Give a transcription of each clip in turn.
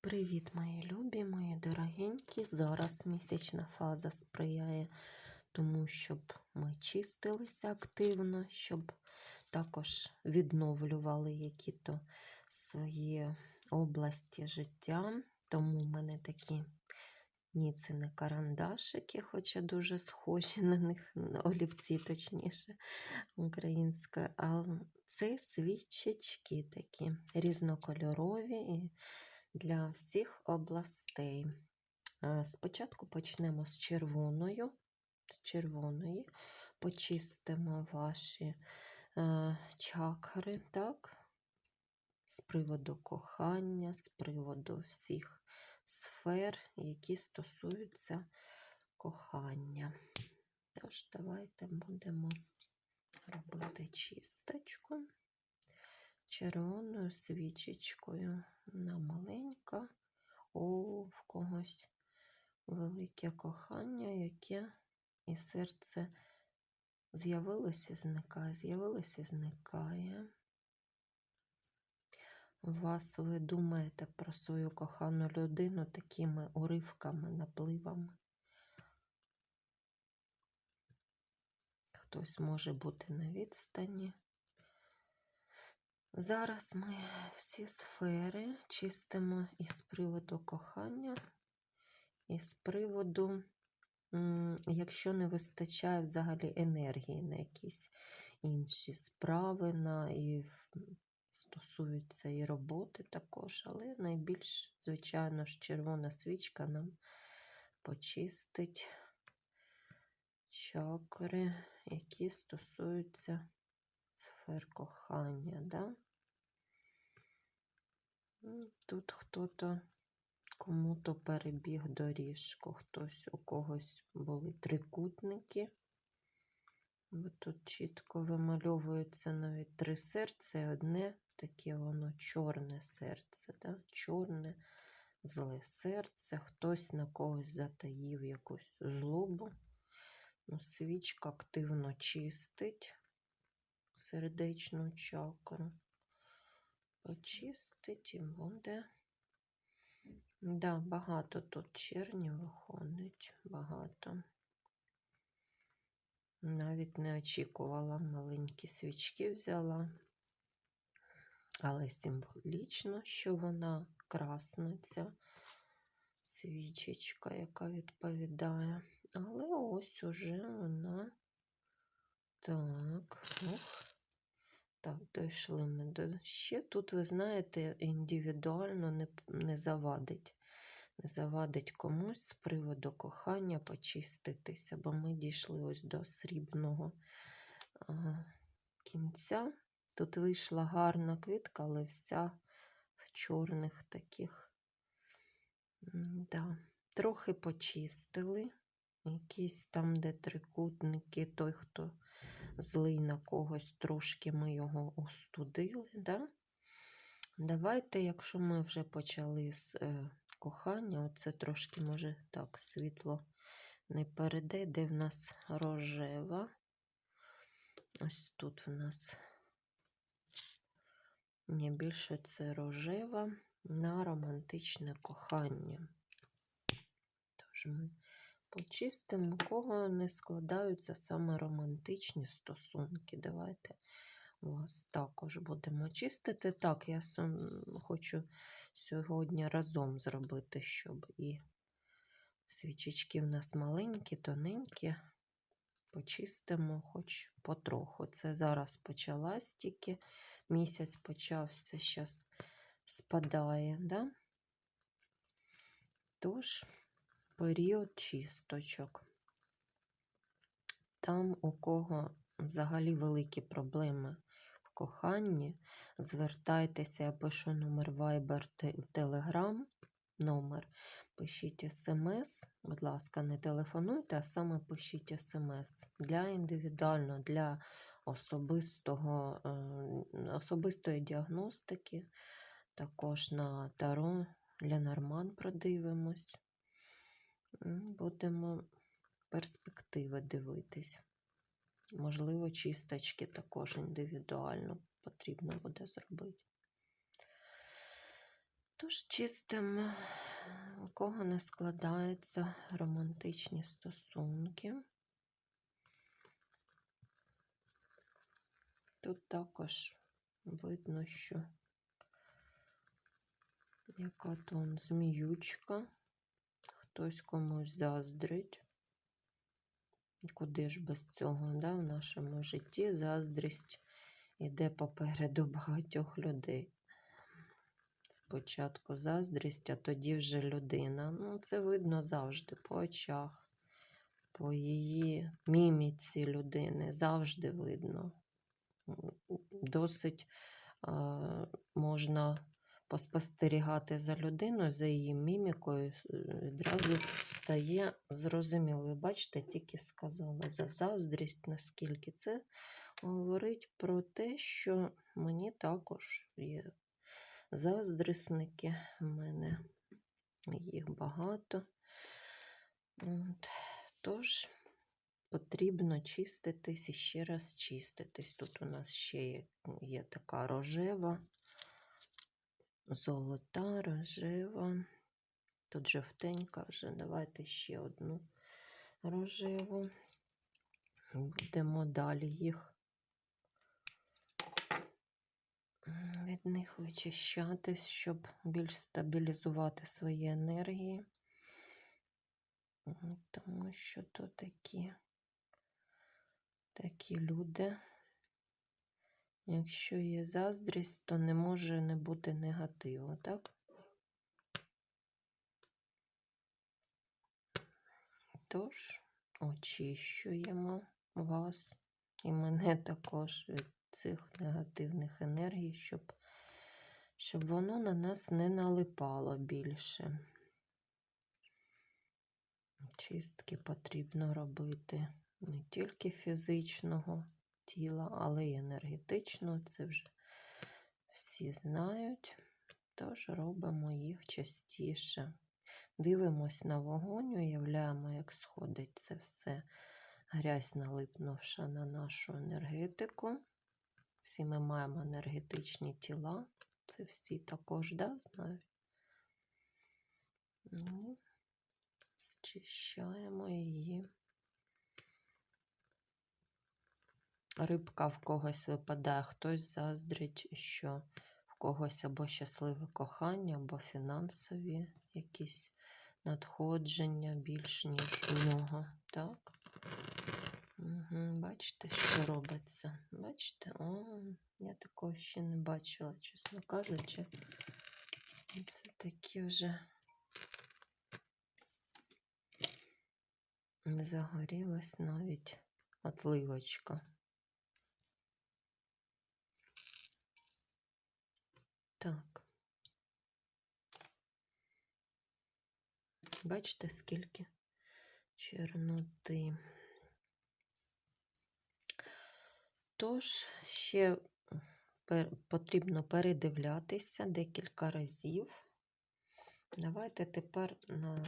Привіт, мої любі, мої дорогенькі. Зараз місячна фаза сприяє тому, щоб ми чистилися активно, щоб також відновлювали які-то свої області життя. Тому в мене такі ні, це не карандашики, хоча дуже схожі на них, олівці, точніше, українська, а це свічечки такі різнокольорові. і для всіх областей. Е, Спочатку почнемо з червоною. З червоної почистимо ваші е, чакри, так? З приводу кохання, з приводу всіх сфер, які стосуються кохання. Тож, давайте будемо робити чисточку червоною свічечкою. Вона маленька, о, в когось велике кохання, яке і серце з'явилося і зникає, з'явилося і зникає. Вас ви думаєте про свою кохану людину такими уривками, напливами. Хтось може бути на відстані. Зараз ми всі сфери чистимо із приводу кохання, і з приводу, якщо не вистачає взагалі енергії на якісь інші справи, на і стосуються і роботи також, але найбільш, звичайно ж, червона свічка нам почистить чакри, які стосуються сфер кохання, да? Тут хто-то кому-то перебіг доріжку, хтось у когось були трикутники. Тут чітко вимальовується навіть три серця, одне таке воно чорне серце, да? чорне, зле серце, хтось на когось затаїв якусь злобу. Ну, Свічка активно чистить сердечну чакру. Почистить і буде. Да, багато тут черні виходить, багато. Навіть не очікувала, маленькі свічки взяла, але символічно, що вона красна, ця свічечка, яка відповідає. Але ось уже вона так, ох. Так, дійшли ми до ще. Тут, ви знаєте, індивідуально не не завадить. Не завадить комусь з приводу кохання почиститися, бо ми дійшли ось до срібного а, кінця. Тут вийшла гарна квітка, але вся в чорних таких. Да. Трохи почистили. Якісь там, де трикутники, той, хто злий на когось, трошки ми його остудили. Да? Давайте, якщо ми вже почали з е, кохання, оце трошки, може, так, світло не перейде, де в нас рожева. Ось тут в нас не більше це рожева на романтичне кохання. Тож ми почистимо, у кого не складаються саме романтичні стосунки. Давайте вас також будемо чистити. Так, я хочу сьогодні разом зробити, щоб і свічечки в нас маленькі, тоненькі. Почистимо хоч потроху. Це зараз почалась тільки місяць почався, зараз спадає. Да? Тож, період чисточок. Там, у кого взагалі великі проблеми в коханні, звертайтеся, я пишу номер Viber Telegram, номер, пишіть смс, будь ласка, не телефонуйте, а саме пишіть смс для індивідуально, для особистого, е, особистої діагностики, також на Таро Ленорман продивимось. Будемо перспективи дивитись. Можливо, чисточки також індивідуально потрібно буде зробити. Тож чистимо, у кого не складаються романтичні стосунки. Тут також видно, що яка то он зміючка, хтось комусь заздрить. Куди ж без цього, да, в нашому житті заздрість іде попереду багатьох людей. Спочатку заздрість, а тоді вже людина. Ну, це видно завжди по очах, по її міміці людини. Завжди видно. Досить е, можна поспостерігати за людиною, за її мімікою, е, відразу стає зрозуміло. Бачите, тільки сказала за заздрість, наскільки це говорить про те, що мені також є заздрісники. У мене їх багато. От. Тож потрібно чиститись і ще раз чиститись. Тут у нас ще є, є така рожева, золота, рожева. Тут жовтенька вже. Давайте ще одну рожеву. Будемо далі їх від них вичищатись, щоб більш стабілізувати свої енергії. Тому що то такі, такі люди. Якщо є заздрість, то не може не бути негативу, так? Тож очищуємо вас і мене також від цих негативних енергій, щоб, щоб воно на нас не налипало більше. Чистки потрібно робити не тільки фізичного тіла, але й енергетичного. Це вже всі знають. Тож робимо їх частіше. Дивимось на вогонь, уявляємо, як сходить це все грязь налипнувши на нашу енергетику. Всі ми маємо енергетичні тіла. Це всі також да, знають. Ну, зчищаємо її. Рибка в когось випадає, хтось заздрить, що в когось або щасливе кохання, або фінансові якісь надходження більш, ніж у нього. Так? Угу, бачите, що робиться? Бачите? О, я такого ще не бачила, чесно кажучи. Це такі вже загорілась навіть отливочка. Так. Бачите, скільки чорноти. Тож, ще потрібно передивлятися декілька разів. Давайте тепер на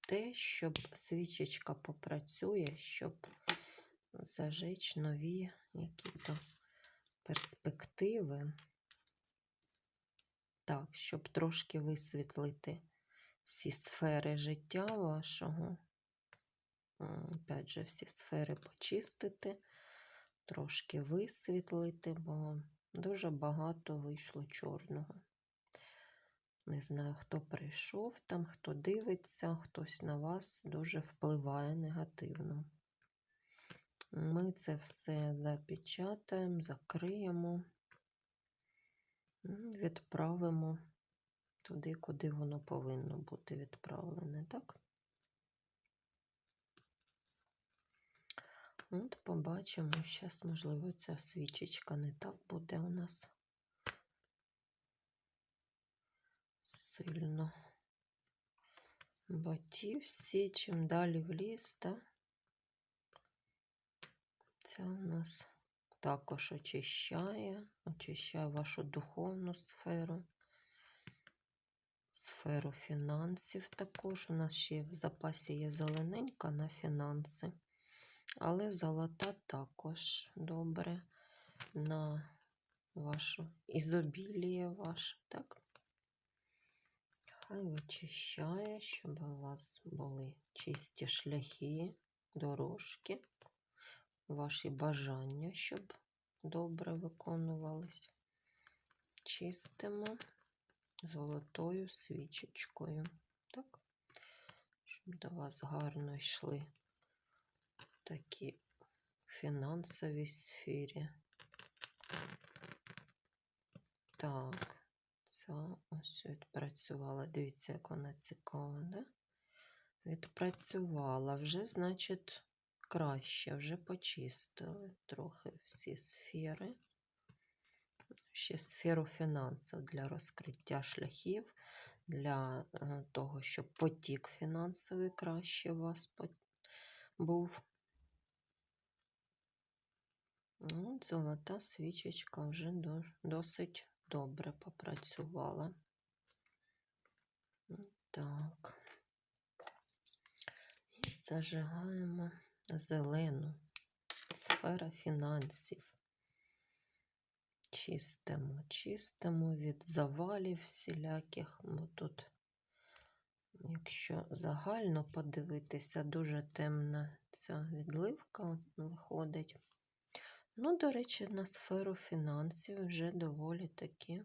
те, щоб свічечка попрацює, щоб зажечь нові які-то перспективи. Так, щоб трошки висвітлити всі сфери життя вашого. Опять же, всі сфери почистити, трошки висвітлити, бо дуже багато вийшло чорного. Не знаю, хто прийшов там, хто дивиться, хтось на вас дуже впливає негативно. Ми це все запечатаємо, закриємо, відправимо туди, куди воно повинно бути відправлене, так? От побачимо, зараз, можливо, ця свічечка не так буде у нас сильно. Бо всі, чим далі в ліс, так? Це у нас також очищає, очищає вашу духовну сферу, сферу фінансів також. У нас ще в запасі є зелененька на фінанси, але золота також добре на вашу ізобіліє ваше, так? Хай вичищає, щоб у вас були чисті шляхи, дорожки, ваші бажання, щоб добре виконувались. Чистимо золотою свічечкою. Так? Щоб до вас гарно йшли такі фінансовій сфері. Так, це ось відпрацювала. Дивіться, як вона цікава, да? Відпрацювала вже, значить, краще, вже почистили трохи всі сфери. Ще сферу фінансів для розкриття шляхів, для е, того, щоб потік фінансовий краще у вас був. Ну, золота свічечка вже досить добре попрацювала. Так. І зажигаємо зелену сфера фінансів. Чистимо, чистимо від завалів всіляких. Бо тут, якщо загально подивитися, дуже темна ця відливка виходить. Ну, до речі, на сферу фінансів вже доволі таки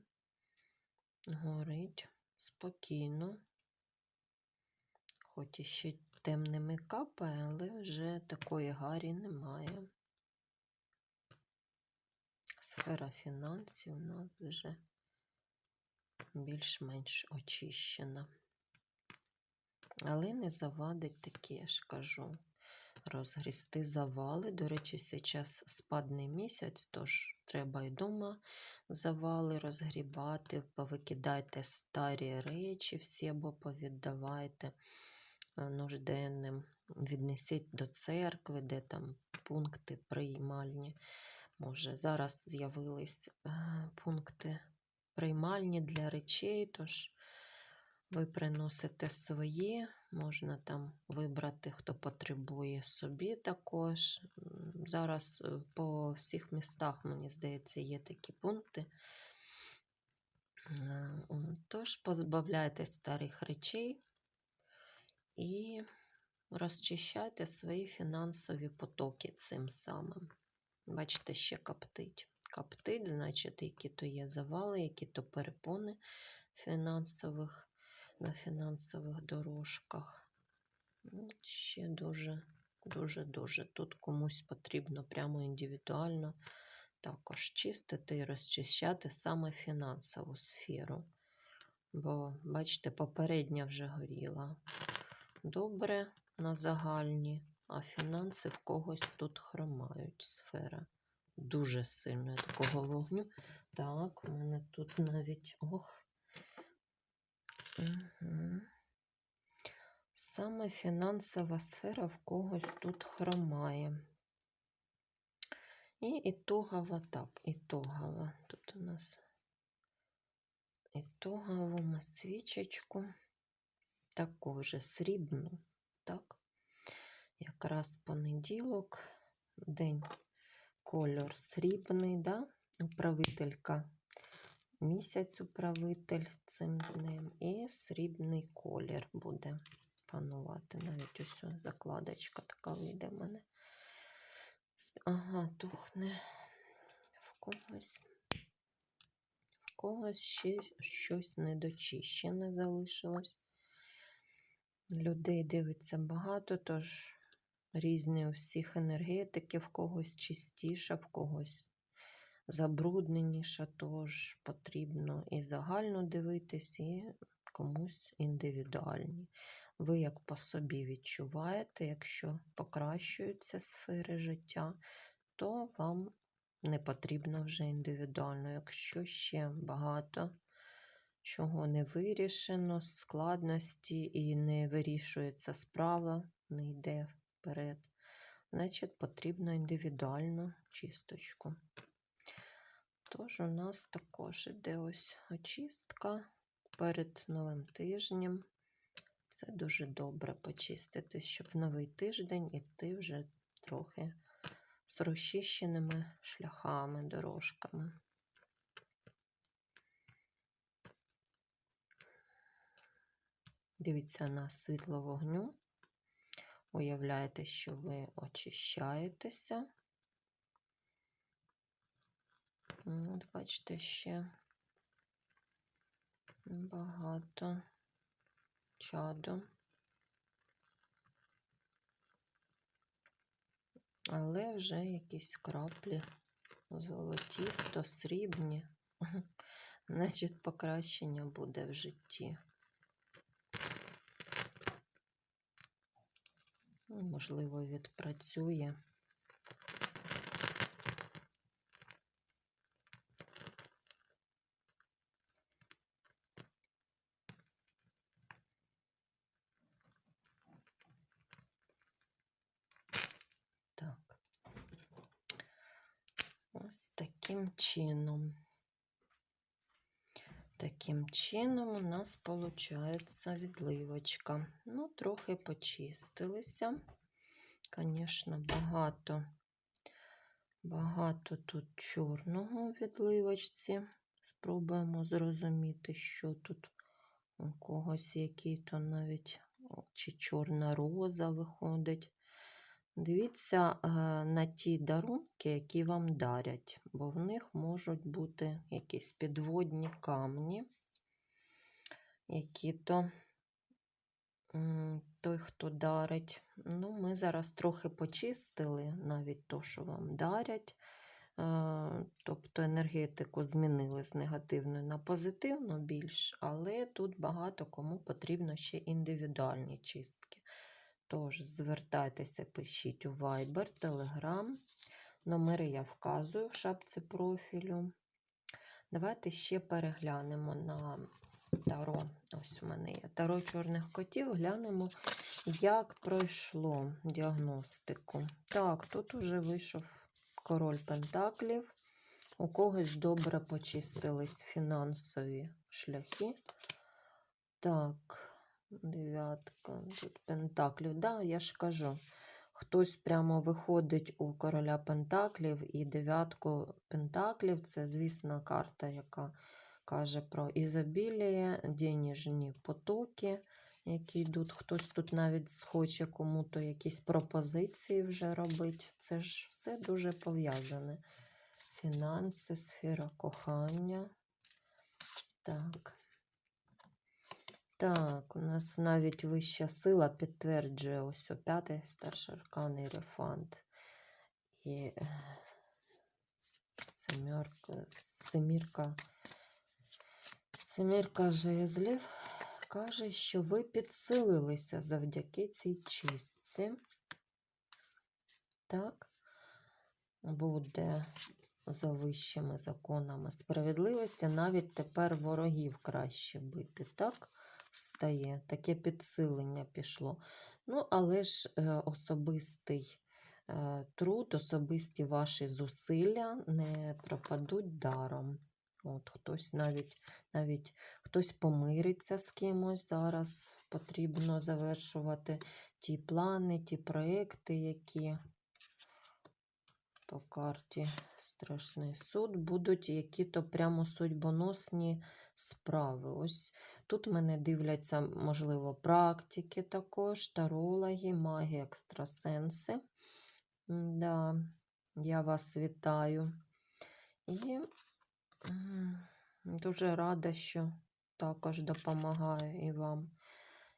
горить спокійно. Хоч і ще темними капає, але вже такої гарі немає. Сфера фінансів у нас вже більш-менш очищена. Але не завадить таке, я ж кажу, розгрісти завали. До речі, зараз спадний місяць, тож треба і дома завали розгрібати, повикидайте старі речі всі або повіддавайте е, нужденним, віднесіть до церкви, де там пункти приймальні. Може, зараз з'явились е, пункти приймальні для речей, тож ви приносите свої, можна там вибрати, хто потребує собі також. Зараз е, по всіх містах, мені здається, є такі пункти. Е, Тож позбавляйтесь старих речей і розчищайте свої фінансові потоки цим самим. Бачите, ще коптить. Коптить, значить, які то є завали, які то перепони фінансових на фінансових дорожках. Ну, Ще дуже, дуже, дуже. Тут комусь потрібно прямо індивідуально також чистити і розчищати саме фінансову сферу. Бо, бачите, попередня вже горіла. Добре на загальні, а фінанси в когось тут хромають сфера. Дуже сильно я такого вогню. Так, у мене тут навіть ох. Угу. Саме фінансова сфера в когось тут хромає. І ітогова, так, ітогова. Тут у нас ітогову ми свічечку, таку же срібну, так? Якраз понеділок, день кольор срібний, да? управителька місяць управитель цим днем, і срібний колір буде панувати. Навіть ось закладочка така вийде в мене. Ага, тухне в когось. В когось ще щось недочищене залишилось. Людей дивиться багато, тож різні у всіх енергетики, в когось чистіша, в когось забрудненіша, тож потрібно і загально дивитись, і комусь індивідуальні. Ви як по собі відчуваєте, якщо покращуються сфери життя, то вам не потрібно вже індивідуально. Якщо ще багато чого не вирішено, складності і не вирішується справа, не йде вперед, значить потрібно індивідуальну чисточку. Тож у нас також іде ось очистка перед новим тижнем. Це дуже добре почистити, щоб новий тиждень іти вже трохи з розчищеними шляхами, дорожками. Дивіться на світло вогню. Уявляєте, що ви очищаєтеся. От, бачите, ще багато чаду. Але вже якісь краплі золотісто, срібні. Значить, покращення буде в житті. Можливо, відпрацює. Так. Ось таким чином. Таким чином у нас виходить відливочка. Ну, трохи почистилися. Звісно, багато, багато тут чорного відливочці. Спробуємо зрозуміти, що тут у когось який-то навіть чи чорна роза виходить. Дивіться е, на ті дарунки, які вам дарять, бо в них можуть бути якісь підводні камні, які то той, хто дарить. Ну, ми зараз трохи почистили навіть то, що вам дарять. Е, Тобто енергетику змінили з негативної на позитивну більш, але тут багато кому потрібно ще індивідуальні чистки. Тож, звертайтеся, пишіть у Viber, Telegram. Номери я вказую в шапці профілю. Давайте ще переглянемо на таро. Ось у мене є таро чорних котів. Глянемо, як пройшло діагностику. Так, тут уже вийшов король Пентаклів. У когось добре почистились фінансові шляхи. Так. Дев'ятка, тут пентаклів. Да, я ж кажу, хтось прямо виходить у короля пентаклів і дев'ятку пентаклів це, звісно, карта, яка каже про ізобіліє, денежні потоки, які йдуть. Хтось тут навіть схоче кому-то якісь пропозиції вже робити. Це ж все дуже пов'язане. Фінанси, сфера кохання. Так. Так, у нас навіть вища сила підтверджує ось п'ятий старший аркан. І е, семерка, семірка, семірка жезлів каже, що ви підсилилися завдяки цій чистці. Так, буде за вищими законами справедливості, навіть тепер ворогів краще бити, так? стає, таке підсилення пішло. Ну, але ж е, особистий е, труд, особисті ваші зусилля не пропадуть даром. От Хтось навіть навіть хтось помириться з кимось зараз. Потрібно завершувати ті плани, ті проекти, які по карті Страшний суд будуть які-то прямо судьбоносні справи. Ось тут мене дивляться, можливо, практики також, тарологи, маги, екстрасенси. Да, Я вас вітаю. І дуже рада, що також допомагаю і вам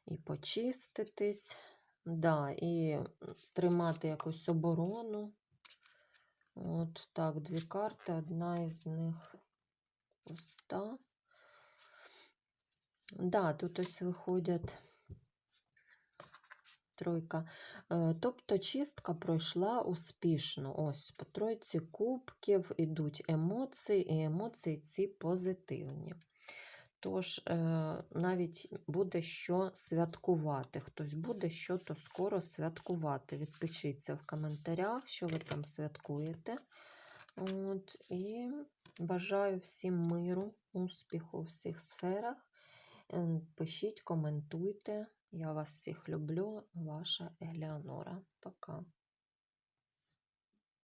і почиститись, да, і тримати якусь оборону. От так, дві карти, одна із них пуста. Да, тут ось виходять тройка. Е, тобто чистка пройшла успішно. Ось по тройці кубків ідуть емоції, і емоції ці позитивні. Тож, е, навіть буде що святкувати. Хтось буде що то скоро святкувати. Відпишіться в коментарях, що ви там святкуєте. От, І бажаю всім миру, успіху у всіх сферах. Пишіть, коментуйте. Я вас всіх люблю, ваша Елеонора. Пока.